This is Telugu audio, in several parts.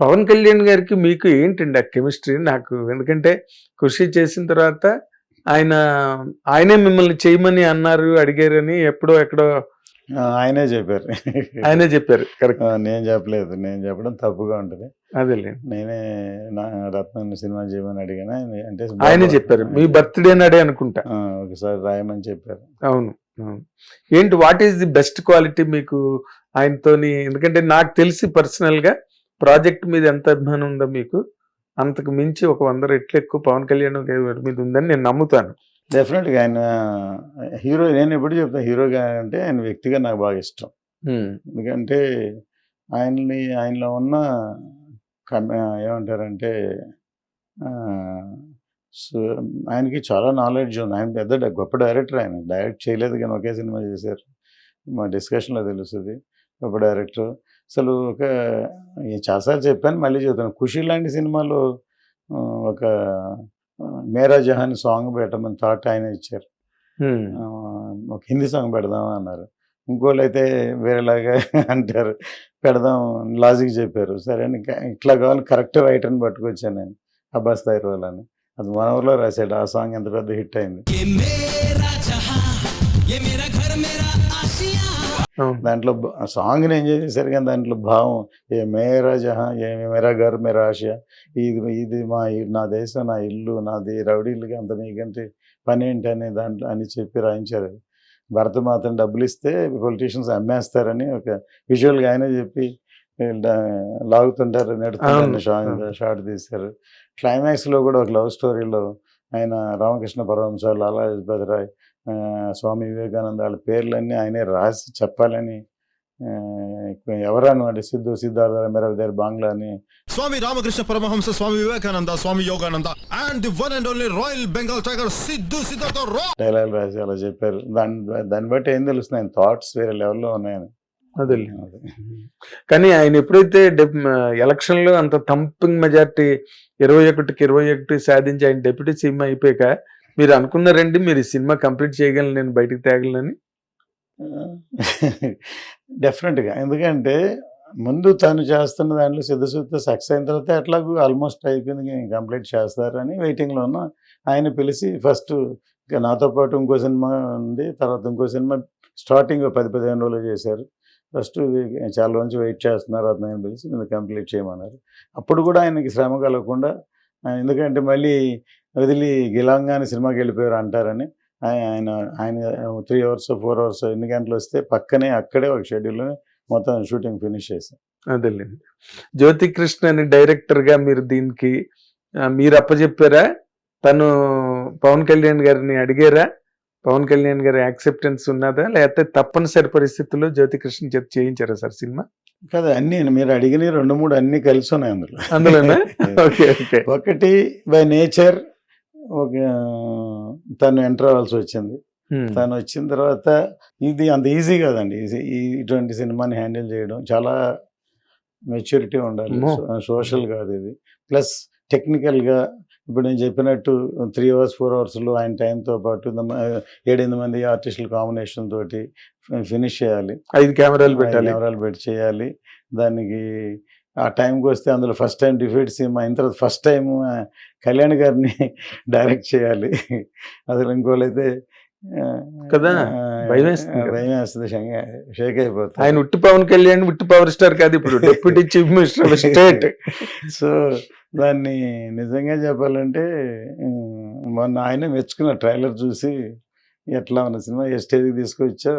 పవన్ కళ్యాణ్ గారికి మీకు ఏంటండి ఆ కెమిస్ట్రీ? నాకు ఎందుకంటే కృషి చేసిన తర్వాత ఆయన ఆయనే మిమ్మల్ని చేయమని అన్నారు అడిగారని ఎప్పుడో ఎక్కడో ఆయనే చెప్పారు. ఆయనే చెప్పారు. కరెక్ట్ నేను చెప్పలేదు. నేను చెప్పడం తప్పుగా ఉంటుంది. అదేలేండి నేనే నా రత్నం సినిమా చేయమని అడిగాను. అంటే ఆయనే చెప్పారు. మీ బర్త్డే నాడే అనుకుంటా. ఒకసారి రాయమని చెప్పారు. అవును. ఏంటి what is the best quality మీకు ఆయనతోని? ఎందుకంటే నాకు తెలిసి పర్సనల్గా ప్రాజెక్ట్ మీద ఎంత అభిమానం ఉందో మీకు అంతకు మించి ఒక వంద రెట్లు ఎక్కువ పవన్ కళ్యాణ్ మీద ఉందని నేను నమ్ముతాను. డెఫినెట్గా ఆయన హీరో నేను ఎప్పుడు చెప్తాను హీరోగా అంటే ఆయన వ్యక్తిగా నాకు బాగా ఇష్టం. ఎందుకంటే ఆయన్ని ఆయనలో ఉన్న ఏమంటారంటే ఆయనకి చాలా నాలెడ్జ్ ఉంది. ఆయన పెద్ద గొప్ప డైరెక్టర్ ఆయన. డైరెక్ట్ చేయలేదు కానీ ఒకే సినిమా చేశారు. మా డిస్కషన్లో తెలుస్తుంది. గొప్ప డైరెక్టర్ అసలు ఒక చాలాసార్లు చెప్పాను మళ్ళీ చెప్తాను. ఖుషి లాంటి సినిమాలో ఒక మేరా జహాన్ సాంగ్ పెట్టమని థాట్ ఆయన ఇచ్చారు. ఒక హిందీ సాంగ్ పెడదాం అన్నారు. ఇంకోళ్ళు అయితే వేరేలాగా అంటారు. పెడదాం లాజిక్ చెప్పారు. సరే అని ఇట్లా కావాలి కరెక్ట్ రైటర్ని పట్టుకొచ్చాను నేను అబ్బాస్ తైరోల్ అని. అది మన ఊర్లో రాశాడు. ఆ సాంగ్ ఎంత పెద్ద హిట్ అయింది. దాంట్లో సాంగ్ని ఎంజాయ్ చేశారు కానీ దాంట్లో భావం ఏ మేరా జహా ఏ మేరా గారు మేరా ఆశ ఇది ఇది మా నా దేశం నా ఇల్లు నాది రౌడీలకి అంత మీకంటే పని ఏంటి అని దాంట్లో అని చెప్పి రాయించారు. భరత మాత్రం డబ్బులు ఇస్తే పొలిటీషియన్స్ అమ్మేస్తారని ఒక విజువల్గా ఆయన చెప్పి లాగుతుంటారు నెడుతుంటారు షాట్ షార్ట్ తీశారు. క్లైమాక్స్లో కూడా ఒక లవ్ స్టోరీలో ఆయన రామకృష్ణ పరమంశాలు లాలాజపతి రాయ్ స్వామి వివేకానంద వాళ్ళ పేర్లన్నీ ఆయనే రాసి చెప్పాలని ఎవరను అంటే సిద్ధు సిద్ధార్థ మెరవిదారు బాంగ్లా అని. Swami Ramakrishna Paramahamsa, Swami Vivekananda, Swami Yogananda, and the one and only Royal Bengal Tiger, Siddhu Siddhartha Roy. Dialogue రాసి అలా చెప్పారు. దాని దాన్ని బట్టి ఏం తెలుస్తుంది? ఆయన థాట్స్ వేరే లెవెల్లో ఉన్నాయని. అది. కానీ ఆయన ఎప్పుడైతే ఎలక్షన్లో అంత థంపింగ్ మెజార్టీ ఇరవై ఒకటికి ఇరవై ఒకటి సాధించి ఆయన డెప్యూటీ సీఎం అయిపోయాక మీరు అనుకున్నారండి మీరు ఈ సినిమా కంప్లీట్ చేయగలను నేను బయటకు తేగలనని? డెఫినెట్గా. ఎందుకంటే ముందు తను చేస్తున్న దాంట్లో సిద్ధశుద్ధ సక్సెస్ అయిన తర్వాత ఎట్లాగూ ఆల్మోస్ట్ అయిపోయింది కంప్లీట్ చేస్తారని వెయిటింగ్లో ఉన్న ఆయన పిలిచి ఫస్ట్ నాతో పాటు ఇంకో సినిమా ఉంది తర్వాత ఇంకో సినిమా స్టార్టింగ్ పది పదిహేను రోజులు చేశారు. ఫస్ట్ చాలా రోజు వెయిట్ చేస్తున్నారు అతను ఆయన పిలిచి మీరు కంప్లీట్ చేయమన్నారు. అప్పుడు కూడా ఆయనకి శ్రమ కలగకుండా ఎందుకంటే మళ్ళీ వదిలి గిలంగానే సినిమాకి వెళ్ళిపోయారు అంటారని ఆయ- ఆయన ఆయన త్రీ అవర్స్ ఫోర్ అవర్స్ ఎన్ని గంటలు వస్తే పక్కనే అక్కడే ఒక షెడ్యూల్లో మొత్తం షూటింగ్ ఫినిష్ చేశాం అదేలేండి. జ్యోతి కృష్ణ అని డైరెక్టర్గా మీరు దీనికి మీరు అప్పచెప్పారా? తను పవన్ కళ్యాణ్ గారిని అడిగారా? పవన్ కళ్యాణ్ గారి యాక్సెప్టెన్స్ ఉన్నదా? లేకపోతే తప్పనిసరి పరిస్థితుల్లో జ్యోతి కృష్ణ చేత చేయించారా సార్ సినిమా? కదా అన్ని మీరు అడిగిన రెండు మూడు అన్ని కలిసి ఉన్నాయి అందులో. అందులోనా? Okay okay. ఒకటి బై నేచర్ ఒక తను ఎంటర్ అవ్వాల్సి వచ్చింది. తను వచ్చిన తర్వాత ఇది అంత ఈజీ కాదండి. ఇటువంటి సినిమాని హ్యాండిల్ చేయడం చాలా మెచ్యూరిటీ ఉండాలి. సోషల్ కాదు ఇది. ప్లస్ టెక్నికల్గా ఇప్పుడు నేను చెప్పినట్టు త్రీ అవర్స్ ఫోర్ అవర్స్లో ఆయన టైంతో పాటు ఏడెనిమిది మంది ఆర్టిస్టుల కాంబినేషన్ తోటి ఫినిష్ చేయాలి. ఐదు కెమెరాలు పెట్టాలి. కెమెరాలు పెట్టి చేయాలి. దానికి ఆ టైంకి వస్తే అందులో ఫస్ట్ టైం డిఫీట్ సినిమా అయిన తర్వాత ఫస్ట్ టైం కళ్యాణ్ గారిని డైరెక్ట్ చేయాలి. అసలు ఇంకోళ్ళైతే ఆ, కదా, భయం వేస్తుంది. భయం షేక్ అయిపోతుంది ఆయన ఉట్టి పవన్ కళ్యాణ్ ఉట్టి పవర్ స్టార్ కాదు ఇప్పుడు. Deputy chief minister of state so దాన్ని నిజంగా చెప్పాలంటే మొన్న ఆయన మెచ్చుకున్న ట్రైలర్ చూసి ఎట్లా ఉన్న సినిమా ఏ స్టేజ్కి తీసుకొచ్చా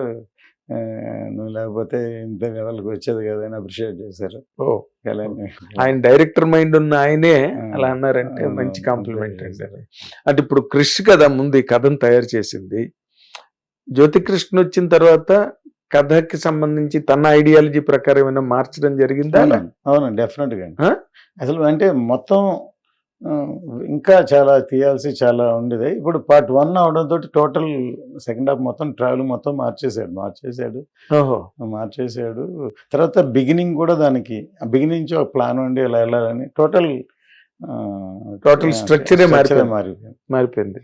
నువ్వు లేకపోతే ఇంత లెవెల్కి వచ్చేది కదా అని అప్రిషియేట్ చేశారు. ఓ. ఆయన డైరెక్టర్ మైండ్ ఉన్న ఆయనే అలా అన్నారంటే అవును, మంచి కాంప్లిమెంట్ అండి అది. అంటే ఇప్పుడు క్రిష్ కదా ముందు ఈ కథను తయారు చేసింది. జ్యోతి కృష్ణ వచ్చిన తర్వాత కథకి సంబంధించి తన ఐడియాలజీ ప్రకారం ఏమైనా మార్చడం జరిగిందా? అవునండి అవునండి డెఫినెట్గా? అసలు అంటే మొత్తం ఇంకా చాలా తీయాల్సి చాలా ఉండేది. ఇప్పుడు పార్ట్ వన్ అవడంతో టోటల్ సెకండ్ హాఫ్ మొత్తం ట్రావెల్ మొత్తం మార్చేసాడు మార్చేసాడు ఓహో. మార్చేసాడు. తర్వాత బిగినింగ్ కూడా దానికి బిగినింగ్ నుంచి ఒక ప్లాన్ ఉండి ఇలా వెళ్ళాలని టోటల్ structure ఏ మారిపోయింది. మారిపోయింది. మారిపోయింది.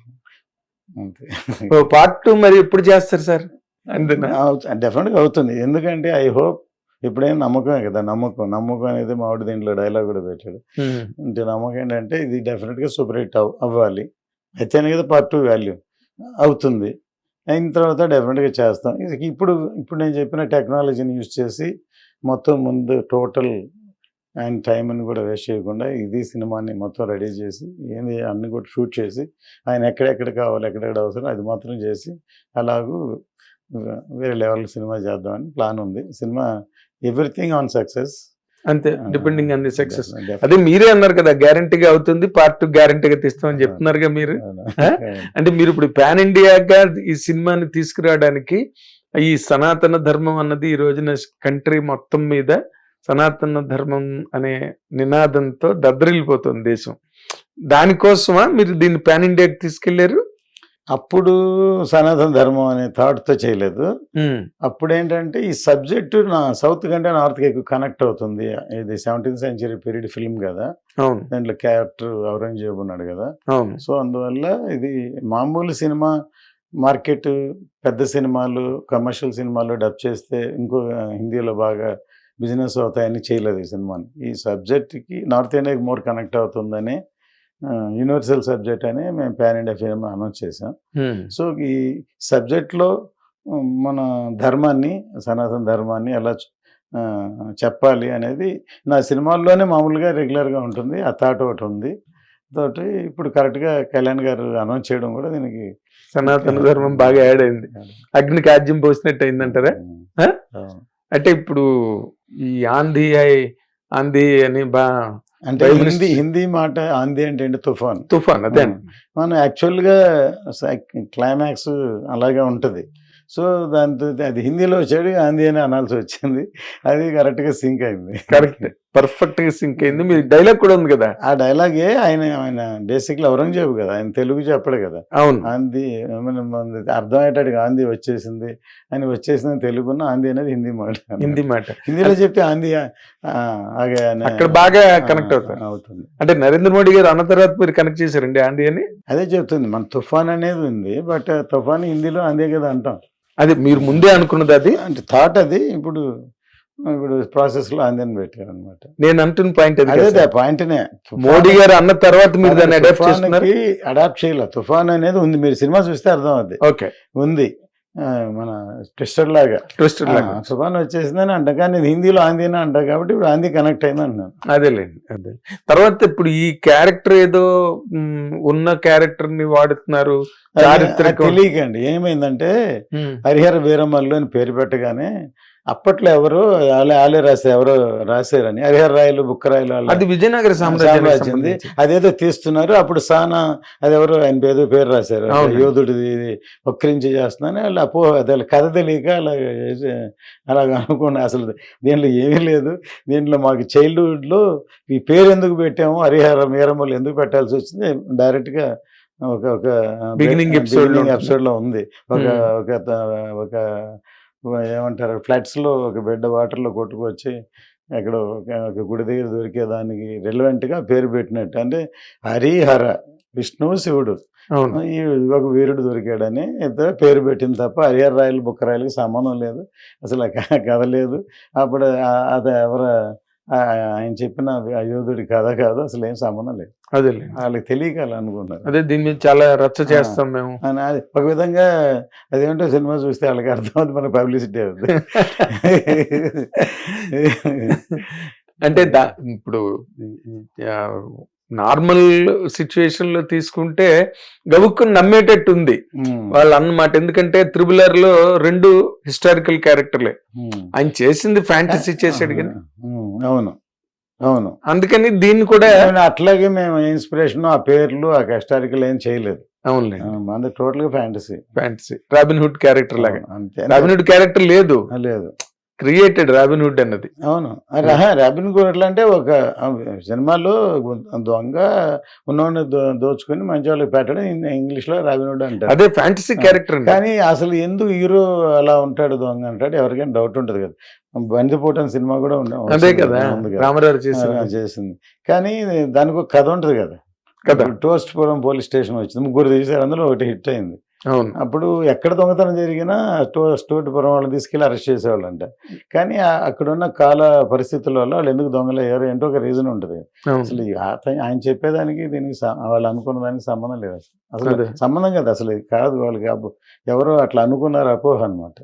పార్ట్ టూ మరి ఎప్పుడు చేస్తారు సార్? డెఫినెట్గా అవుతుంది. ఎందుకంటే ఐ హోప్ ఇప్పుడేం నమ్మకమే కదా నమ్మకం. నమ్మకం అనేది మామిడి దీంట్లో డైలాగ్ కూడా పెట్టాడు. అంటే నమ్మకం ఏంటంటే ఇది డెఫినెట్గా సూపర్ హిట్ అవ్ అవ్వాలి. అయితేనే కదా పార్ట్ టూ వాల్యూ అవుతుంది. అయిన తర్వాత డెఫినెట్గా చేస్తాం. ఇది ఇప్పుడు ఇప్పుడు నేను చెప్పిన టెక్నాలజీని యూజ్ చేసి మొత్తం ముందు టోటల్ ఆయన టైంని కూడా వేస్ట్ చేయకుండా ఇది సినిమాని మొత్తం రెడీ చేసి ఏంది అన్ని కూడా షూట్ చేసి ఆయన ఎక్కడెక్కడ కావాలి ఎక్కడెక్కడ అవసరం అది మాత్రం చేసి అలాగూ వేరే లెవెల్ సినిమా చేద్దామని ప్లాన్ ఉంది. Cinema everything on success. అంతే డిపెండింగ్ ఆన్ ది సక్సెస్. అదే మీరే అన్నారు కదా గ్యారంటీగా అవుతుంది పార్ట్ టూ గ్యారంటీగా తీస్తామని చెప్తున్నారుగా మీరు. అంటే మీరు ఇప్పుడు పాన్ ఇండియాగా ఈ సినిమాని తీసుకురావడానికి ఈ సనాతన ధర్మం అన్నది ఈ రోజున కంట్రీ మొత్తం మీద సనాతన ధర్మం అనే నినాదంతో దద్దరిల్లిపోతుంది దేశం. దానికోసమా మీరు దీన్ని పాన్ ఇండియాకి తీసుకెళ్ళారు? అప్పుడు సనాతన ధర్మం అనే థాట్తో చేయలేదు. అప్పుడు ఏంటంటే ఈ సబ్జెక్టు నా సౌత్ కంటే నార్త్కి ఎక్కువ కనెక్ట్ అవుతుంది. ఇది సెవెంటీన్త్ సెంచరీ పీరియడ్ ఫిల్మ్ కదా. దాంట్లో క్యారెక్టర్ ఔరంగజేబు ఉన్నాడు కదా. సో అందువల్ల ఇది మామూలు సినిమా మార్కెట్ పెద్ద సినిమాలు కమర్షియల్ సినిమాలు డబ్ చేస్తే ఇంకో హిందీలో బాగా బిజినెస్ అవుతాయని చేయలేదు ఈ సినిమాని. ఈ సబ్జెక్ట్కి నార్త్ ఇండియాకి మోర్ కనెక్ట్ అవుతుందని యూనివర్సల్ సబ్జెక్ట్ అని మేము పాన్ ఇండియా ఫిల్మ్ అనౌన్స్ చేసాం సో ఈ సబ్జెక్ట్లో మన ధర్మాన్ని సనాతన ధర్మాన్ని ఎలా చెప్పాలి అనేది నా సినిమాల్లోనే మామూలుగా రెగ్యులర్గా ఉంటుంది. ఆ థాట్ ఒకటి ఉంది. తోటి ఇప్పుడు కరెక్ట్గా కళ్యాణ్ గారు అనౌన్స్ చేయడం కూడా దీనికి సనాతన ధర్మం బాగా యాడ్ అయింది. అగ్నికి ఆజ్యం పోసినట్టు అయిందంటారా? అవును. అంటే ఇప్పుడు ఈ ఆంధీ ఆంధీ అని బా అంటే హిందీ హిందీ మాట ఆంది అంటే ఏంటి? తుఫాన్. తుఫాన్ అదే. మనం యాక్చువల్గా క్లైమాక్స్ అలాగే ఉంటుంది. సో దాంతో అది హిందీలో వచ్చాడు ఆంది అని అనాల్సి వచ్చింది. అది కరెక్ట్గా సింక్ అయింది. కరెక్ట్. పర్ఫెక్ట్గా సింక్ అయింది. మీ డైలాగ్ కూడా ఉంది కదా? ఆ డైలాగే ఆయన ఆయన బేసిక్లీ ఔరంగజేబు కదా. ఆయన తెలుగు చెప్పడు కదా. అవును. ఆంది మన అర్థమయ్యేటట్టుగా ఆంది వచ్చేసింది. అని వచ్చేసింది తెలుగున్న ఆంది అనేది హిందీ మాట. హిందీ మాట. హిందీలో చెప్తే ఆంది అక్కడ బాగా కనెక్ట్ ఆ, అవుతారు. అవుతుంది. అంటే నరేంద్ర మోడీ గారు అన్న తర్వాత మీరు కనెక్ట్ చేశారండి ఆంధీ అని? అదే చెప్తుంది. మన తుఫాన్ అనేది ఉంది బట్ తుఫాన్ హిందీలో అందే కదా అంటాం. అది మీరు ముందే అనుకున్నది అది? అంటే థాట్ అది. ఇప్పుడు ఇప్పుడు ప్రాసెస్లో అందని పెట్టారు అనమాట నేను అంటున్న పాయింట్ అది. పాయింట్నే. మోడీ గారు అన్న తర్వాత మీరు దాన్ని అడాప్ట్ చేస్తున్నారు? అడాప్ట్ చేయాలి. తుఫాన్ అనేది ఉంది. మీరు సినిమా చూస్తే అర్థం అవుద్ది ఓకే. ఉంది. మన ట్విస్టర్ లాగా. ట్విస్టర్ లాగా. తుఫాన్ వచ్చేసిందని అంట. కానీ హిందీలో ఆందీనే అంట కాబట్టి ఇప్పుడు ఆందీ కనెక్ట్ అయింది అంటున్నాను అదేలేండి అదే. తర్వాత ఇప్పుడు ఈ క్యారెక్టర్ ఏదో ఉన్న క్యారెక్టర్ని వాడుతున్నారు. తెలియకండి. ఏమైందంటే హరిహర వీరమల్లు అని పేరు పెట్టగానే అప్పట్లో ఎవరు ఆలే రాసే ఎవరో రాశారని హరిహర రాయలు బుక్కరాయలు వాళ్ళ అది విజయనగర సామ్రాజ్యంది. అదేదో తీస్తున్నారు. అప్పుడు సానా అదెవరో ఆయన ఏదో పేరు రాశారు. యోధుడిది ఇది వక్రించి చేస్తున్నాను. వాళ్ళు అపో అదే కథ తెలియక అలా అలాగ అనుకున్నా. అసలు దీంట్లో ఏమీ లేదు. దీంట్లో మాకు చైల్డ్హుడ్లో ఈ పేరు ఎందుకు పెట్టాము? హరిహర వీరమ్మలు ఎందుకు పెట్టాల్సి వచ్చింది? డైరెక్ట్గా ఒక ఒక ఉంటుంది. ఎపిసోడ్లో ఉంది. ఒక Hmm. ఒక త- ఒక ఏమంటారు? ఫ్లడ్స్లో ఒక బిడ్డ వాటర్లో కొట్టుకొచ్చి ఎక్కడో ఒక గుడి దగ్గర దొరికే దానికి relevant గా పేరు పెట్టినట్టు. అంటే హరిహర విష్ణువు శివుడు. అవును. ఈ ఒక వీరుడు దొరికాడని ఇద్దరు పేరు పెట్టింది తప్ప హరిహర రాయలు బుక్క రాయలకి సంబంధం లేదు. అసలు కథ లేదు. అప్పుడు అది ఎవరు? ఆయన చెప్పిన ఆ యోధుడి కథ కాదు అసలు ఏం సంబంధం లేదు. అదేలేండి వాళ్ళకి తెలియక అనుకున్నారు అదే దీని మీద చాలా రచ్చ చేస్తాం మేము. అని అది ఒక విధంగా అదేంటో సినిమా చూస్తే వాళ్ళకి అర్థమవుతుంది మన పబ్లిసిటీ అవుతుంది అంటే దా ఇప్పుడు నార్మల్ సిచ్యువేషన్లో తీసుకుంటే గబుక్కుని నమ్మేటట్టు ఉంది వాళ్ళు అన్నమాట ఎందుకంటే త్రిబులర్లో రెండు హిస్టారికల్ క్యారెక్టర్లే. ఆయన చేసింది ఫ్యాంటసీ చేశాడు కానీ. అవును. అవును. అందుకని దీన్ని కూడా అట్లాగే మేము ఇన్స్పిరేషన్ ఆ పేర్లు ఆ హిస్టారికల్ ఏం చేయలేదు. మన టోటల్గా fantasy. Fantasy. Robin Hood character లాగా. అంతే. రాబిన్ హుడ్ క్యారెక్టర్ లేదు. లేదు. క్రియేటెడ్ రాబిన్ హుడ్ అన్నది. అవును. రాబిన్ గుడ్ ఎట్లా అంటే ఒక సినిమాలో దొంగ ఉన్నవాడిని దోచుకొని మంచి వాళ్ళకి పెట్టడం ఇంగ్లీష్లో రాబిన్ హుడ్ అంటారు. అదే ఫ్యాంటసీ క్యారెక్టర్ కానీ అసలు ఎందుకు హీరో అలా ఉంటాడు దొంగ అంటాడు ఎవరికైనా డౌట్ ఉంటుంది కదా. బందిపోటం సినిమా కూడా ఉండ- అదే కదా. రామారావు చేసింది. కానీ దానికి ఒక కథ ఉంటుంది కదా. కదా. టోస్ట్ పురం పోలీస్ స్టేషన్ వచ్చింది ముగ్గురు తీశారు అందులో ఒకటి హిట్ అయింది. అవును. అప్పుడు ఎక్కడ దొంగతనం జరిగినా స్టో స్టోటిపురం వాళ్ళని తీసుకెళ్ళి అరెస్ట్ చేసేవాళ్ళంట. కానీ అక్కడున్న కాల పరిస్థితుల వల్ల వాళ్ళు ఎందుకు దొంగలయ్యారు ఏంటో ఒక రీజన్ ఉంటుంది. అసలు ఆయన చెప్పేదానికి దీనికి వాళ్ళు అనుకున్న దానికి సంబంధం లేదు. అసలు అసలు. సంబంధం కదా అసలు కాదు వాళ్ళకి ఎవరో అట్లా అనుకున్నారు అపోహ అనమాట